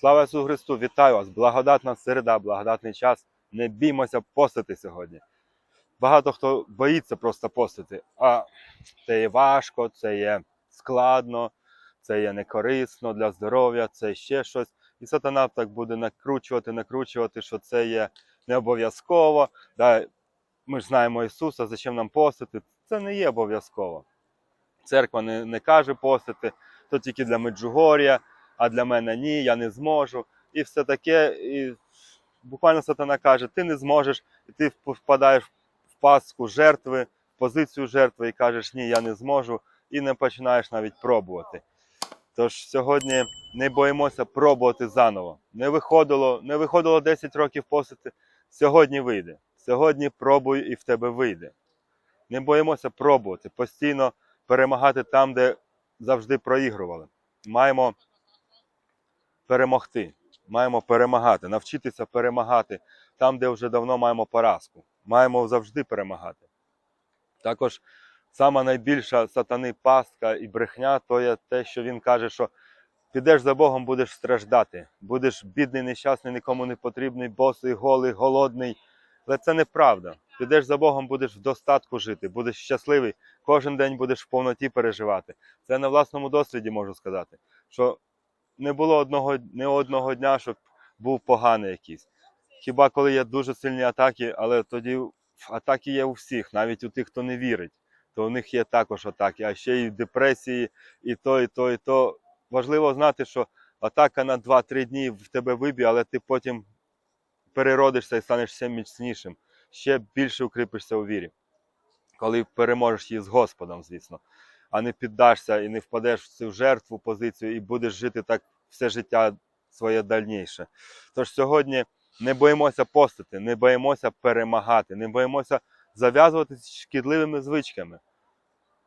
Слава Ісусу Христу! Вітаю вас! Благодатна середа, благодатний час. Не біймося постити сьогодні. Багато хто боїться просто постити, а це є важко, це є складно, це є некорисно для здоров'я, це ще щось. І сатана так буде накручувати, накручувати, що це є не обов'язково. Ми ж знаємо Ісуса, зачем нам постити? Це не є обов'язково. Церква не, не каже постити, то тільки для Меджугор'я, а для мене ні, я не зможу. І все таке. І буквально сатана каже, ти не зможеш, і ти впадаєш в паску жертви, в позицію жертви і кажеш, ні, я не зможу, і не починаєш навіть пробувати. Тож сьогодні не боїмося пробувати заново. Не виходило, не виходило 10 років постити, сьогодні вийде. Сьогодні пробуй і в тебе вийде. Не боїмося пробувати, постійно перемагати там, де завжди проігрували. Маємо перемогти, маємо перемагати, навчитися перемагати там, де вже давно маємо поразку. Маємо завжди перемагати. Також сама найбільша сатани пастка і брехня то є те, що він каже, що підеш за Богом, будеш страждати, будеш бідний, нещасний, нікому не потрібний, босий, голий, голодний. Але це неправда. Підеш за Богом, будеш в достатку жити, будеш щасливий, кожен день будеш в повноті переживати. Це на власному досвіді можу сказати, що не було одного, не одного дня, щоб був поганий якийсь. Хіба коли є дуже сильні атаки, але тоді атаки є у всіх, навіть у тих, хто не вірить, то у них є також атаки, а ще й депресії, і то, і то, і то. Важливо знати, що атака на 2-3 дні в тебе виб'є, але ти потім переродишся і станеш ще міцнішим, ще більше укріпишся у вірі, коли переможеш її з Господом, звісно, а не піддашся і не впадеш в цю жертву позицію і будеш жити так все життя своє дальніше. Тож сьогодні не боїмося постити, не боїмося перемагати, не боїмося зав'язуватися шкідливими звичками.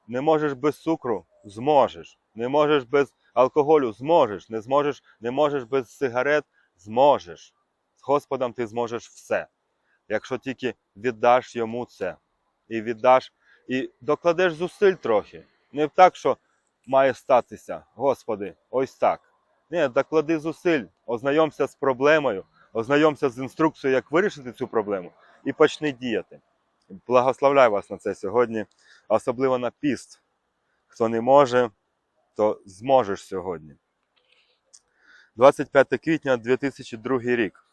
Не можеш без цукру зможеш. Не можеш без алкоголю зможеш. Не зможеш, не можеш без сигарет зможеш. З Господом ти зможеш все. Якщо тільки віддаш йому це. І віддаш, і докладеш зусиль трохи. Не так, що має статися, Господи, ось так. Ні, доклади зусиль, ознайомся з проблемою, ознайомся з інструкцією, як вирішити цю проблему, і почни діяти. Благословляю вас на це сьогодні, особливо на піст. Хто не може, то зможеш сьогодні. 25 квітня 2002 рік.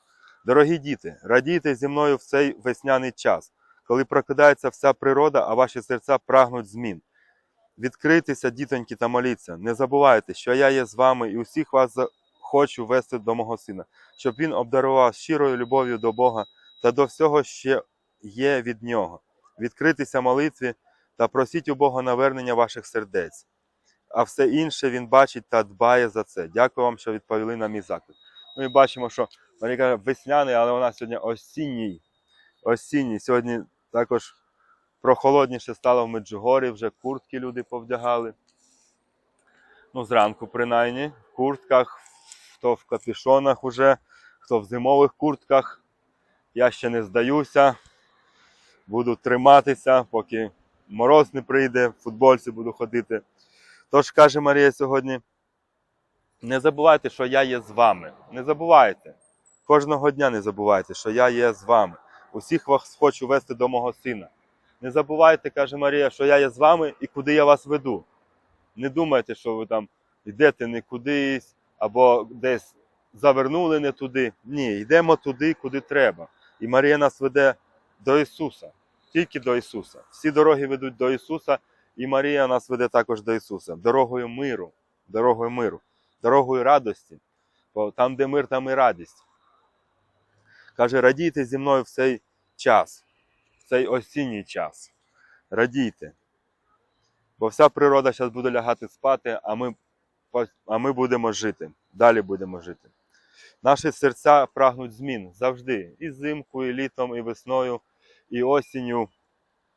Дорогі діти, радійте зі мною в цей весняний час, коли прокидається вся природа, а ваші серця прагнуть змін. Відкрийтеся, дітоньки, та моліться. Не забувайте, що я є з вами і усіх вас хочу вести до мого сина, щоб він обдарував щирою любов'ю до Бога та до всього, що є від нього. Відкритися молитві та просіть у Бога навернення ваших сердець. А все інше він бачить та дбає за це. Дякую вам, що відповіли на мій заклик. Ми бачимо, що Марія каже, весняний, але вона сьогодні осінній. Осінній. Сьогодні також прохолодніше стало в Меджугорі, вже куртки люди повдягали. Ну, зранку, принаймні, в куртках, хто в капюшонах уже, хто в зимових куртках. Я ще не здаюся. Буду триматися, поки мороз не прийде, в футбольці буду ходити. Тож каже Марія сьогодні: не забувайте, що я є з вами. Не забувайте. Кожного дня не забувайте, що я є з вами. Усіх вас хочу вести до мого сина. Не забувайте, каже Марія, що я є з вами і куди я вас веду. Не думайте, що ви там йдете не кудись або десь завернули не туди. Ні, йдемо туди, куди треба. І Марія нас веде до Ісуса, тільки до Ісуса. Всі дороги ведуть до Ісуса, і Марія нас веде також до Ісуса, дорогою миру, дорогою миру, дорогою радості. Бо там, де мир, там і радість. Каже, радійте зі мною в цей час, цей осінній час. Радійте. Бо вся природа зараз буде лягати спати, а ми, а ми будемо жити. Далі будемо жити. Наші серця прагнуть змін завжди. І зимку, і літом, і весною, і осінню.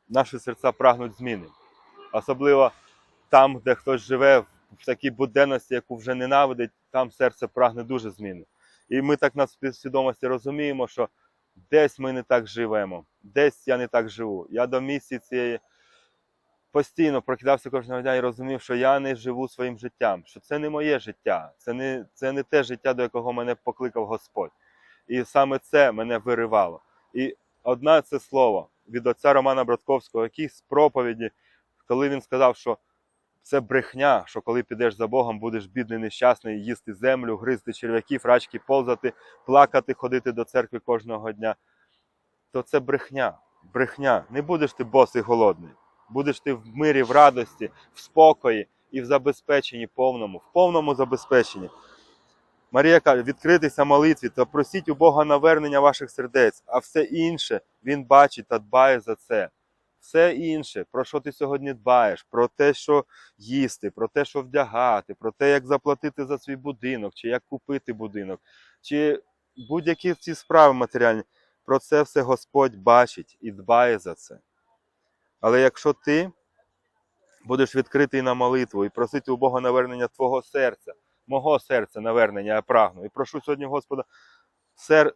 Наші серця прагнуть зміни. Особливо там, де хтось живе в такій буденності, яку вже ненавидить, там серце прагне дуже зміни. І ми так на свідомості розуміємо, що десь ми не так живемо, десь я не так живу. Я до місії цієї постійно прокидався кожного дня і розумів, що я не живу своїм життям, що це не моє життя, це не, це не те життя, до якого мене покликав Господь. І саме це мене виривало. І одне це слово від отця Романа Братковського, якийсь з проповіді, коли він сказав, що це брехня, що коли підеш за Богом, будеш бідний, нещасний, їсти землю, гризти черв'яків, рачки, ползати, плакати, ходити до церкви кожного дня, то це брехня. Брехня. Не будеш ти босий голодний. Будеш ти в мирі, в радості, в спокої і в забезпеченні повному, в повному забезпеченні. Марія каже, відкритися молитві та просіть у Бога навернення ваших сердець, а все інше Він бачить та дбає за це. Все інше, про що ти сьогодні дбаєш, про те, що їсти, про те, що вдягати, про те, як заплатити за свій будинок, чи як купити будинок, чи будь-які ці справи матеріальні, про це все Господь бачить і дбає за це. Але якщо ти будеш відкритий на молитву і просити у Бога навернення твого серця, мого серця навернення я прагну. І прошу сьогодні Господа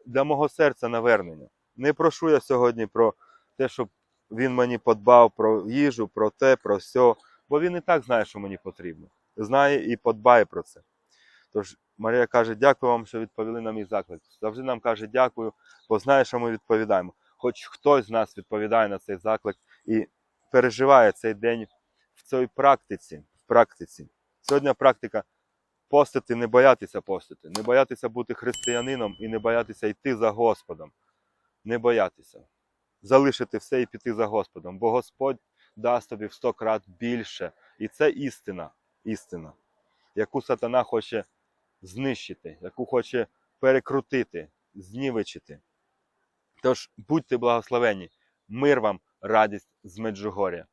для мого серця навернення. Не прошу я сьогодні про те, щоб він мені подбав про їжу, про те, про все, бо він і так знає, що мені потрібно. Знає і подбає про це. Тож Марія каже, дякую вам, що відповіли на мій заклик. Завжди нам каже дякую, бо знає, що ми відповідаємо. Хоч хтось з нас відповідає на цей заклик і переживає цей день в цій практиці. В практиці. Сьогодні практика постити, не боятися постити, не боятися бути християнином і не боятися йти за Господом. Не боятися. Залишити все і піти за Господом, бо Господь дасть тобі в сто крат більше. І це істина, істина, яку сатана хоче знищити, яку хоче перекрутити, знівечити. Тож будьте благословені, мир вам, радість з Меджугоря.